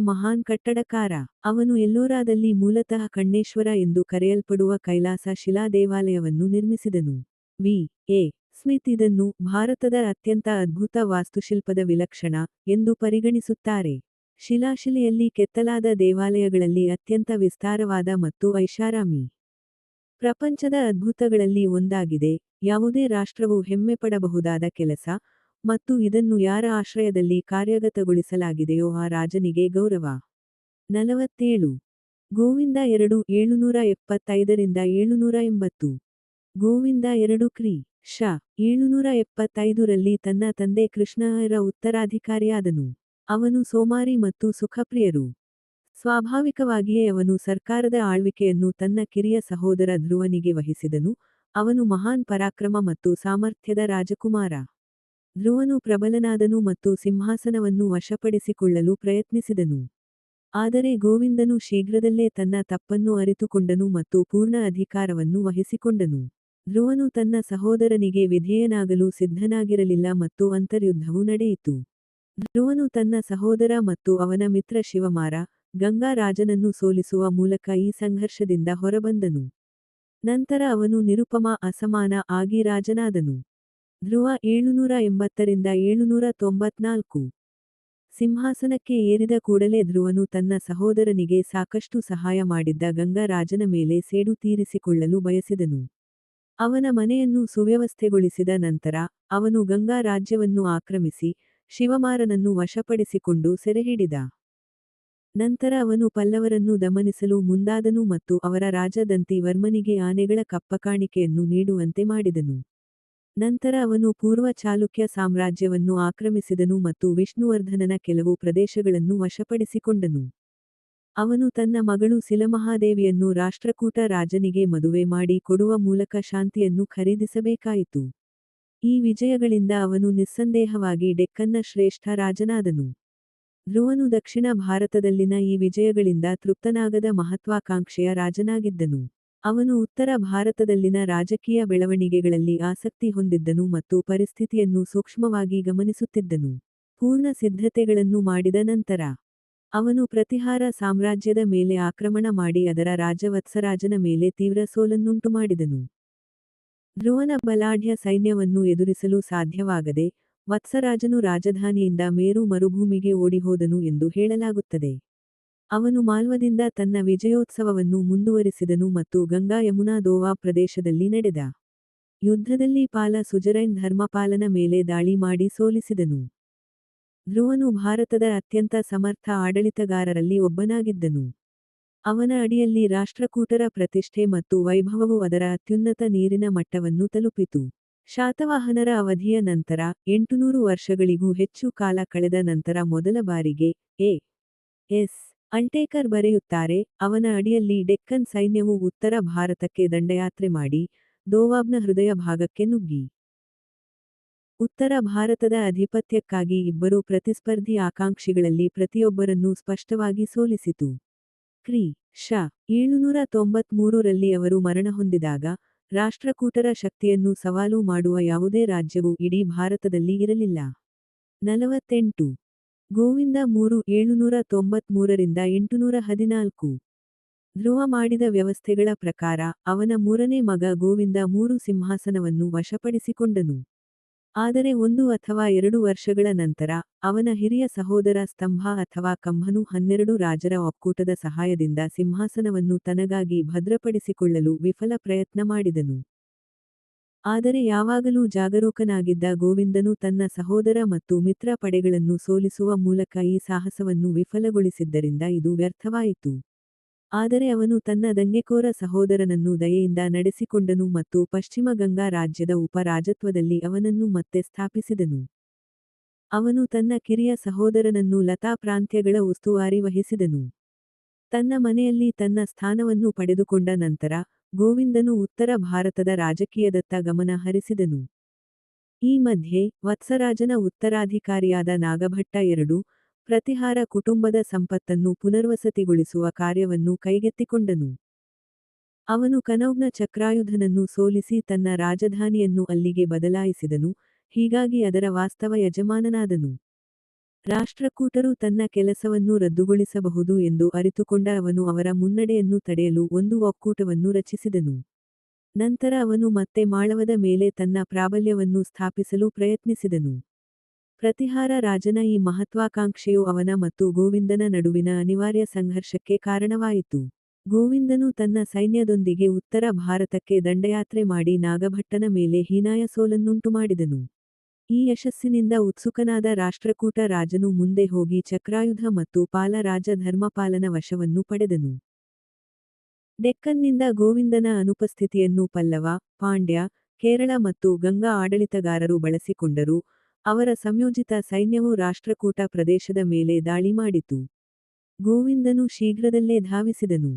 ಮಹಾನ್ ಕಟ್ಟಡಕಾರ. ಅವನು ಎಲ್ಲೋರಾದಲ್ಲಿ ಮೂಲತಃ ಕಣ್ಣೇಶ್ವರ ಎಂದು ಕರೆಯಲ್ಪಡುವ ಕೈಲಾಸ ಶಿಲಾ ದೇವಾಲಯವನ್ನು ನಿರ್ಮಿಸಿದನು. ವಿ. ಎ. ಸ್ಮಿತ್ ಇದನ್ನು ಭಾರತದ ಅತ್ಯಂತ ಅದ್ಭುತ ವಾಸ್ತುಶಿಲ್ಪದ ವಿಲಕ್ಷಣ ಎಂದು ಪರಿಗಣಿಸುತ್ತಾರೆ. ಶಿಲಾಶಿಲೆಯಲ್ಲಿ ಕೆತ್ತಲಾದ ದೇವಾಲಯಗಳಲ್ಲಿ ಅತ್ಯಂತ ವಿಸ್ತಾರವಾದ ಮತ್ತು ಐಷಾರಾಮಿ ಪ್ರಪಂಚದ ಅದ್ಭುತಗಳಲ್ಲಿ ಒಂದಾಗಿದೆ. ಯಾವುದೇ ರಾಷ್ಟ್ರವು ಹೆಮ್ಮೆಪಡಬಹುದಾದ ಕೆಲಸ ಮತ್ತು ಇದನ್ನು ಯಾರ ಆಶ್ರಯದಲ್ಲಿ ಕಾರ್ಯಗತಗೊಳಿಸಲಾಗಿದೆಯೋ ಆ ರಾಜನಿಗೆ ಗೌರವ. ನಲವತ್ತೇಳು. ಗೋವಿಂದ ಎರಡು, ಏಳುನೂರ ಎಪ್ಪತ್ತೈದರಿಂದ ಏಳುನೂರ ಎಂಬತ್ತು. ಗೋವಿಂದ ಎರಡು ಕ್ರಿ, ಶ, ಏಳುನೂರ ಎಪ್ಪತ್ತೈದರಲ್ಲಿ ತನ್ನ ತಂದೆ ಕೃಷ್ಣರ ಉತ್ತರಾಧಿಕಾರಿಯಾದನು. ಅವನು ಸೋಮಾರಿ ಮತ್ತು ಸುಖಪ್ರಿಯರು. ಸ್ವಾಭಾವಿಕವಾಗಿಯೇ ಅವನು ಸರ್ಕಾರದ ಆಳ್ವಿಕೆಯನ್ನು ತನ್ನ ಕಿರಿಯ ಸಹೋದರ ಧ್ರುವನಿಗೆ ವಹಿಸಿದನು. ಅವನು ಮಹಾನ್ ಪರಾಕ್ರಮ ಮತ್ತು ಸಾಮರ್ಥ್ಯದ ರಾಜಕುಮಾರ. ಧ್ರುವನು ಪ್ರಬಲನಾದನು ಮತ್ತು ಸಿಂಹಾಸನವನ್ನು ವಶಪಡಿಸಿಕೊಳ್ಳಲು ಪ್ರಯತ್ನಿಸಿದನು. ಆದರೆ ಗೋವಿಂದನು ಶೀಘ್ರದಲ್ಲೇ ತನ್ನ ತಪ್ಪನ್ನು ಅರಿತುಕೊಂಡನು ಮತ್ತು ಪೂರ್ಣ ಅಧಿಕಾರವನ್ನು ವಹಿಸಿಕೊಂಡನು. ಧ್ರುವನು ತನ್ನ ಸಹೋದರನಿಗೆ ವಿಧೇಯನಾಗಲು ಸಿದ್ಧನಾಗಿರಲಿಲ್ಲ ಮತ್ತು ಅಂತರ್ಯುದ್ಧವು ನಡೆಯಿತು. ಧ್ರುವನು ತನ್ನ ಸಹೋದರ ಮತ್ತು ಅವನ ಮಿತ್ರ ಶಿವಮಾರ, ಗಂಗಾ ರಾಜನನ್ನು ಸೋಲಿಸುವ ಮೂಲಕ ಈ ಸಂಘರ್ಷದಿಂದ ಹೊರಬಂದನು. ನಂತರ ಅವನು ನಿರುಪಮ ಅಸಮಾನ ಆಗಿ ರಾಜನಾದನು. ಧ್ರುವ ಏಳುನೂರ ಎಂಬತ್ತರಿಂದ ಏಳುನೂರ ತೊಂಬತ್ನಾಲ್ಕು. ಸಿಂಹಾಸನಕ್ಕೆ ಏರಿದ ಕೂಡಲೇ ಧ್ರುವನು ತನ್ನ ಸಹೋದರನಿಗೆ ಸಾಕಷ್ಟು ಸಹಾಯ ಮಾಡಿದ್ದ ಗಂಗಾ ರಾಜನ ಮೇಲೆ ಸೇಡು ತೀರಿಸಿಕೊಳ್ಳಲು ಬಯಸಿದನು. ಅವನ ಮನೆಯನ್ನು ಸುವ್ಯವಸ್ಥೆಗೊಳಿಸಿದ ನಂತರ ಅವನು ಗಂಗಾ ರಾಜ್ಯವನ್ನು ಆಕ್ರಮಿಸಿ ಶಿವಮಾರನನ್ನು ವಶಪಡಿಸಿಕೊಂಡು ಸೆರೆಹಿಡಿದ. ನಂತರ ಅವನು ಪಲ್ಲವರನ್ನು ದಮನಿಸಲು ಮುಂದಾದನು ಮತ್ತು ಅವರ ರಾಜದಂತಿ ವರ್ಮನಿಗೆ ಆನೆಗಳ ಕಪ್ಪಕಾಣಿಕೆಯನ್ನು ನೀಡುವಂತೆ ಮಾಡಿದನು. ನಂತರ ಅವನು ಪೂರ್ವ ಚಾಲುಕ್ಯ ಸಾಮ್ರಾಜ್ಯವನ್ನು ಆಕ್ರಮಿಸಿದನು ಮತ್ತು ವಿಷ್ಣುವರ್ಧನನ ಕೆಲವು ಪ್ರದೇಶಗಳನ್ನು ವಶಪಡಿಸಿಕೊಂಡನು. ಅವನು ತನ್ನ ಮಗಳು ಸಿಲಮಹಾದೇವಿಯನ್ನು ರಾಷ್ಟ್ರಕೂಟ ರಾಜನಿಗೆ ಮದುವೆ ಮಾಡಿ ಕೊಡುವ ಮೂಲಕ ಶಾಂತಿಯನ್ನು ಖರೀದಿಸಬೇಕಾಯಿತು. ಈ ವಿಜಯಗಳಿಂದ ಅವನು ನಿಸ್ಸಂದೇಹವಾಗಿ ಡೆಕ್ಕನ್ನ ಶ್ರೇಷ್ಠ ರಾಜನಾದನು. ಧ್ರುವನು ದಕ್ಷಿಣ ಭಾರತದಲ್ಲಿನ ಈ ವಿಜಯಗಳಿಂದ ತೃಪ್ತನಾಗದ ಮಹತ್ವಾಕಾಂಕ್ಷೆಯ ರಾಜನಾಗಿದ್ದನು. ಅವನು ಉತ್ತರ ಭಾರತದಲ್ಲಿನ ರಾಜಕೀಯ ಬೆಳವಣಿಗೆಗಳಲ್ಲಿ ಆಸಕ್ತಿ ಹೊಂದಿದ್ದನು ಮತ್ತು ಪರಿಸ್ಥಿತಿಯನ್ನು ಸೂಕ್ಷ್ಮವಾಗಿ ಗಮನಿಸುತ್ತಿದ್ದನು. ಪೂರ್ಣ ಸಿದ್ಧತೆಗಳನ್ನು ಮಾಡಿದ ನಂತರ, ಅವನು ಪ್ರತಿಹಾರ ಸಾಮ್ರಾಜ್ಯದ ಮೇಲೆ ಆಕ್ರಮಣ ಮಾಡಿ ಅದರ ರಾಜವತ್ಸರಾಜನ ಮೇಲೆ ತೀವ್ರ ಸೋಲನ್ನುಂಟು ಮಾಡಿದನು ಧ್ರುವನ ಬಲಾಢ್ಯ ಸೈನ್ಯವನ್ನು ಎದುರಿಸಲು ಸಾಧ್ಯವಾಗದೆ, ವತ್ಸರಾಜನು ರಾಜಧಾನಿಯಿಂದ ಮೇರು ಮರುಭೂಮಿಗೆ ಓಡಿಹೋದನು ಎಂದು ಹೇಳಲಾಗುತ್ತದೆ. ಅವನು ಮಾಲ್ವದಿಂದ ತನ್ನ ವಿಜಯೋತ್ಸವವನ್ನು ಮುಂದುವರಿಸಿದನು ಮತ್ತು ಗಂಗಾ ಯಮುನಾ ದೋವಾ ಪ್ರದೇಶದಲ್ಲಿ ನಡೆದ ಯುದ್ಧದಲ್ಲಿ ಪಾಲ ಸುಜರೈನ್ ಧರ್ಮಪಾಲನ ಮೇಲೆ ದಾಳಿ ಮಾಡಿ ಸೋಲಿಸಿದನು. ಧ್ರುವನು ಭಾರತದ ಅತ್ಯಂತ ಸಮರ್ಥ ಆಡಳಿತಗಾರರಲ್ಲಿ ಒಬ್ಬನಾಗಿದ್ದನು. ಅವನ ಅಡಿಯಲ್ಲಿ ರಾಷ್ಟ್ರಕೂಟರ ಪ್ರತಿಷ್ಠೆ ಮತ್ತು ವೈಭವವು ಅದರ ಅತ್ಯುನ್ನತ ನೀರಿನ ಮಟ್ಟವನ್ನು ತಲುಪಿತು. ಶಾತವಾಹನರ ಅವಧಿಯ ನಂತರ ಎಂಟುನೂರು ವರ್ಷಗಳಿಗೂ ಹೆಚ್ಚು ಕಾಲ ಕಳೆದ ನಂತರ ಮೊದಲ ಬಾರಿಗೆ ಎ ಎಸ್ ಅಂಟೇಕರ್ ಬರೆಯುತ್ತಾರೆ, ಅವನ ಅಡಿಯಲ್ಲಿ ಡೆಕ್ಕನ್ ಸೈನ್ಯವು ಉತ್ತರ ಭಾರತಕ್ಕೆ ದಂಡಯಾತ್ರೆ ಮಾಡಿ, ದೋವಾಬ್ನ ಹೃದಯ ಭಾಗಕ್ಕೆ ನುಗ್ಗಿ. ಉತ್ತರ ಭಾರತದ ಅಧಿಪತ್ಯಕ್ಕಾಗಿ ಇಬ್ಬರು ಪ್ರತಿಸ್ಪರ್ಧಿ ಆಕಾಂಕ್ಷಿಗಳಲ್ಲಿ ಪ್ರತಿಯೊಬ್ಬರನ್ನೂ ಸ್ಪಷ್ಟವಾಗಿ ಸೋಲಿಸಿತು. ಕ್ರಿ. ಶ. ಏಳುನೂರ ತೊಂಬತ್ಮೂರರಲ್ಲಿ ಅವರು ಮರಣ ಹೊಂದಿದಾಗ, ರಾಷ್ಟ್ರಕೂಟರ ಶಕ್ತಿಯನ್ನು ಸವಾಲು ಮಾಡುವ ಯಾವುದೇ ರಾಜ್ಯವು ಇಡೀ ಭಾರತದಲ್ಲಿ ಇರಲಿಲ್ಲ. ನಲವತ್ತೆಂಟು. ಗೋವಿಂದ ಮೂರು, ಏಳುನೂರ ತೊಂಬತ್ಮೂರರಿಂದ ಎಂಟುನೂರ ಹದಿನಾಲ್ಕು. ಧ್ರುವ ಮಾಡಿದ ವ್ಯವಸ್ಥೆಗಳ ಪ್ರಕಾರ ಅವನ ಮೂರನೇ ಮಗ ಗೋವಿಂದ ಮೂರು ಸಿಂಹಾಸನವನ್ನು ವಶಪಡಿಸಿಕೊಂಡನು. ಆದರೆ ಒಂದು ಅಥವಾ ಎರಡು ವರ್ಷಗಳ ನಂತರ ಅವನ ಹಿರಿಯ ಸಹೋದರ ಸ್ತಂಭ ಅಥವಾ ಕಂಭನು ಹನ್ನೆರಡು ರಾಜರ ಒಕ್ಕೂಟದ ಸಹಾಯದಿಂದ ಸಿಂಹಾಸನವನ್ನು ತನಗಾಗಿ ಭದ್ರಪಡಿಸಿಕೊಳ್ಳಲು ವಿಫಲ ಪ್ರಯತ್ನ ಮಾಡಿದನು. ಆದರೆ ಯಾವಾಗಲೂ ಜಾಗರೂಕನಾಗಿದ್ದ ಗೋವಿಂದನು ತನ್ನ ಸಹೋದರ ಮತ್ತು ಮಿತ್ರ ಪಡೆಗಳನ್ನು ಸೋಲಿಸುವ ಮೂಲಕ ಈ ಸಾಹಸವನ್ನು ವಿಫಲಗೊಳಿಸಿದ್ದರಿಂದ ಇದು ವ್ಯರ್ಥವಾಯಿತು. ಆದರೆ ಅವನು ತನ್ನ ದಂಗೆಕೋರ ಸಹೋದರನನ್ನು ದಯೆಯಿಂದ ನಡೆಸಿಕೊಂಡನು ಮತ್ತು ಪಶ್ಚಿಮ ಗಂಗಾ ರಾಜ್ಯದ ಉಪರಾಜತ್ವದಲ್ಲಿ ಅವನನ್ನು ಮತ್ತೆ ಸ್ಥಾಪಿಸಿದನು. ಅವನು ತನ್ನ ಕಿರಿಯ ಸಹೋದರನನ್ನು ಲತಾ ಪ್ರಾಂತ್ಯಗಳ ಉಸ್ತುವಾರಿ ವಹಿಸಿದನು. ತನ್ನ ಮನೆಯಲ್ಲಿ ತನ್ನ ಸ್ಥಾನವನ್ನು ಪಡೆದುಕೊಂಡ ನಂತರ ಗೋವಿಂದನು ಉತ್ತರ ಭಾರತದ ರಾಜಕೀಯದತ್ತ ಗಮನ ಹರಿಸಿದನು. ಈ ಮಧ್ಯೆ ವತ್ಸರಾಜನ ಉತ್ತರಾಧಿಕಾರಿಯಾದ ನಾಗಭಟ್ಟ ಎರಡು ಪ್ರತಿಹಾರ ಕುಟುಂಬದ ಸಂಪತ್ತನ್ನು ಪುನರ್ವಸತಿಗೊಳಿಸುವ ಕಾರ್ಯವನ್ನು ಕೈಗೆತ್ತಿಕೊಂಡನು. ಅವನು ಕನೌಗ್ನ ಚಕ್ರಾಯುಧನನ್ನು ಸೋಲಿಸಿ ತನ್ನ ರಾಜಧಾನಿಯನ್ನು ಅಲ್ಲಿಗೆ ಬದಲಾಯಿಸಿದನು, ಹೀಗಾಗಿ ಅದರ ವಾಸ್ತವ ಯಜಮಾನನಾದನು. ರಾಷ್ಟ್ರಕೂಟರು ತನ್ನ ಕೆಲಸವನ್ನು ರದ್ದುಗೊಳಿಸಬಹುದು ಎಂದು ಅರಿತುಕೊಂಡ ಅವನು ಅವರ ಮುನ್ನಡೆಯನ್ನು ತಡೆಯಲು ಒಂದು ಒಕ್ಕೂಟವನ್ನು ರಚಿಸಿದನು. ನಂತರ ಅವನು ಮತ್ತೆ ಮಾಳವದ ಮೇಲೆ ತನ್ನ ಪ್ರಾಬಲ್ಯವನ್ನು ಸ್ಥಾಪಿಸಲು ಪ್ರಯತ್ನಿಸಿದನು. ಪ್ರತಿಹಾರ ರಾಜನ ಈ ಮಹತ್ವಾಕಾಂಕ್ಷೆಯು ಅವನ ಮತ್ತು ಗೋವಿಂದನ ನಡುವಿನ ಅನಿವಾರ್ಯ ಸಂಘರ್ಷಕ್ಕೆ ಕಾರಣವಾಯಿತು. ಗೋವಿಂದನು ತನ್ನ ಸೈನ್ಯದೊಂದಿಗೆ ಉತ್ತರ ಭಾರತಕ್ಕೆ ದಂಡಯಾತ್ರೆ ಮಾಡಿ ನಾಗಭಟ್ಟನ ಮೇಲೆ ಹೀನಾಯ ಸೋಲನ್ನುಂಟುಮಾಡಿದನು. ಈ ಯಶಸ್ಸಿನಿಂದ ಉತ್ಸುಕನಾದ ರಾಷ್ಟ್ರಕೂಟ ರಾಜನು ಮುಂದೆ ಹೋಗಿ ಚಕ್ರಾಯುಧ ಮತ್ತು ಪಾಲರಾಜ ಧರ್ಮಪಾಲನ ವಶವನ್ನು ಪಡೆದನು. ಡೆಕ್ಕನ್ನಿಂದ ಗೋವಿಂದನ ಅನುಪಸ್ಥಿತಿಯನ್ನು ಪಲ್ಲವ, ಪಾಂಡ್ಯ, ಕೇರಳ ಮತ್ತು ಗಂಗಾ ಆಡಳಿತಗಾರರು ಬಳಸಿಕೊಂಡರು, ಅವರ ಸಂಯೋಜಿತ ಸೈನ್ಯವು ರಾಷ್ಟ್ರಕೂಟ ಪ್ರದೇಶದ ಮೇಲೆ ದಾಳಿ ಮಾಡಿತು. ಗೋವಿಂದನು ಶೀಘ್ರದಲ್ಲೇ ಧಾವಿಸಿದನು.